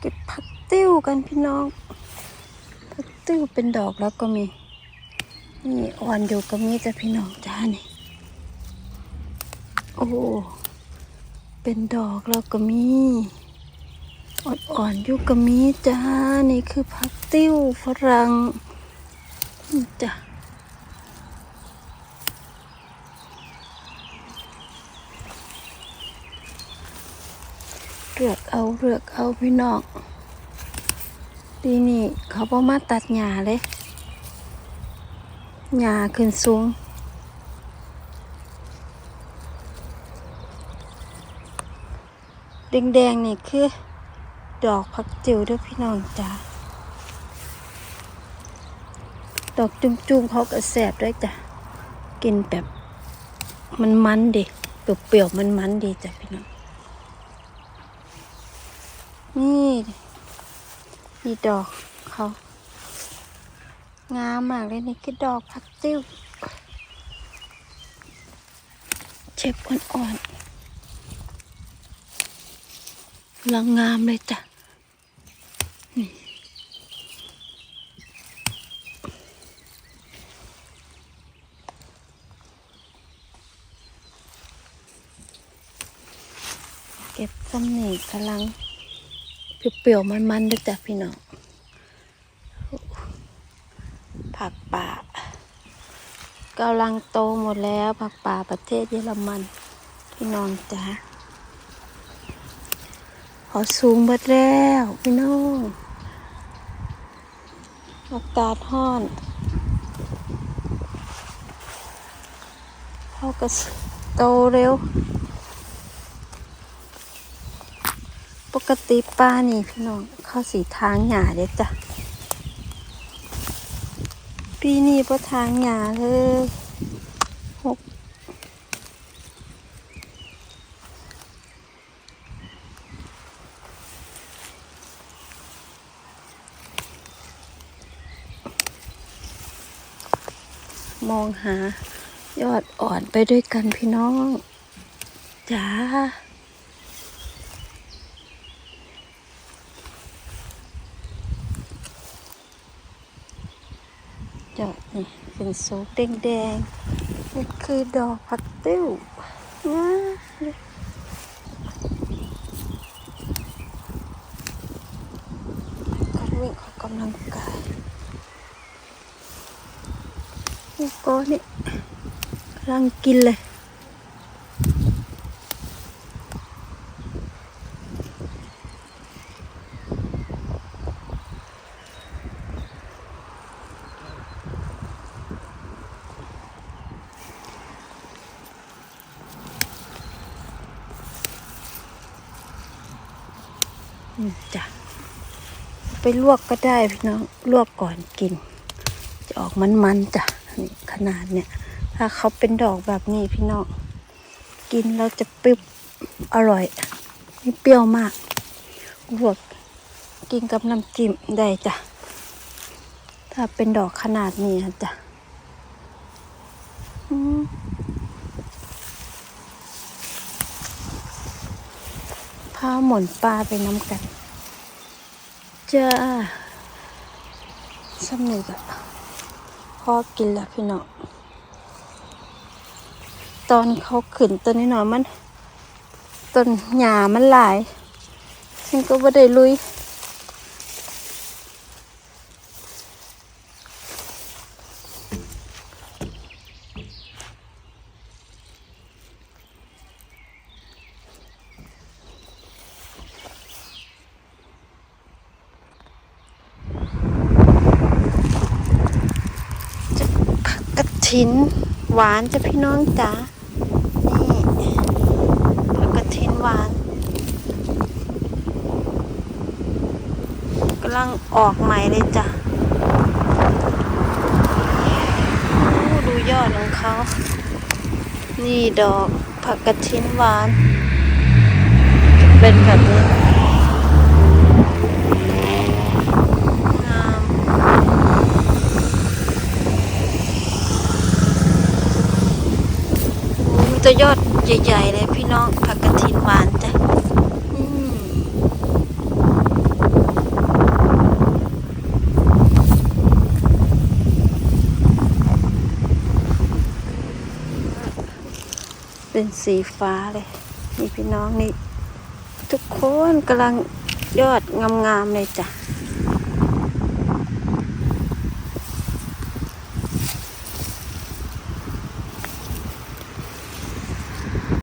เก็บผักติ้วกันพี่น้องผักติ้วเป็นดอกแล้วก็มี นี่อ่อนอยู่ก็มีจ้ะพี่น้องจ้านี่โอ้เป็นดอกแล้วก็มีอ่อนๆอยู่ก็มีจ้านี่คือผักติ้วฝรั่งจ้ะ เลือกเอาเลือกเอาพี่น้องปีนี้เขาบอมาตัดหญ้าเลยหญ้าขึ้นสูงแดงๆนี่คือ ดอกผักจิ๋วด้วยพี่น้องจ้าดอกจุ่มๆเขาก็แสบด้วยจ้ะกินแบบมันมันๆดิเปรี้ยวๆมันมันๆดีจ้ะพี่น้อง นี่นี่ดอกเขา งามมากเลยนี่คือดอกผักติ้วเช็บอ่อนๆกลังงามเลยจ้ะนี่เก็บสำนีกำลัง เปรี้ยวๆมันๆด้วยจ้ะพี่น้องผักป่ากำลังโตหมดแล้วผักป่าประเทศเยอรมัน พี่น้องจ้ะขอสูงเบิดแล้วพี่น้องอากาศห้อนเขาก็โตเร็ว กติป้านี่พี่น้องเข้าสีทางหญ้าเด้จ้ะ ปีนี้พอทางหญ้าเลยหกมองหายอดอ่อนไปด้วยกันพี่น้อง จ้า ดอกนี่เป็นสูบแดงๆนี่คือดอกผักติ้วนะการวิ่งออกกำลังกายนี่ก็นี่กำลังกินเลย จ้ะไปลวกก็ได้พี่น้องลวกก่อนกิน จะออกมันๆจ้ะนี่ขนาดเนี่ย ถ้าเขาเป็นดอกแบบนี้พี่น้องกินแล้วจะปรี้วอร่อยไม่เปรี้ยวมากลวกกินกับน้ำจิ้มได้จ้ะถ้าเป็นดอกขนาดนี้จ้ะ พาหมุนปลาไปน้ำกันจ้าสำนึกอะพอกินแล้วพี่น้องตอนเขาขึ้นต้นนี้หน่อยมันต้นหญ้ามันหลายฉันก็ไม่ได้ลุย จะผักกระ ถินหวานจะพี่น้องจ๋า นี่ผักกระถินหวานกำลังออกใหม่เลยจ้ะดูยอดของเขา นี่ดอกผักกระถินหวาน เป็นแบบนี้ ยอดใหญ่ๆเลยพี่น้องผักกระถินหวานจ้ะเป็นสีฟ้าเลย นี่พี่น้องนี่ ทุกคนกำลังยอดงามๆเลยจ้ะ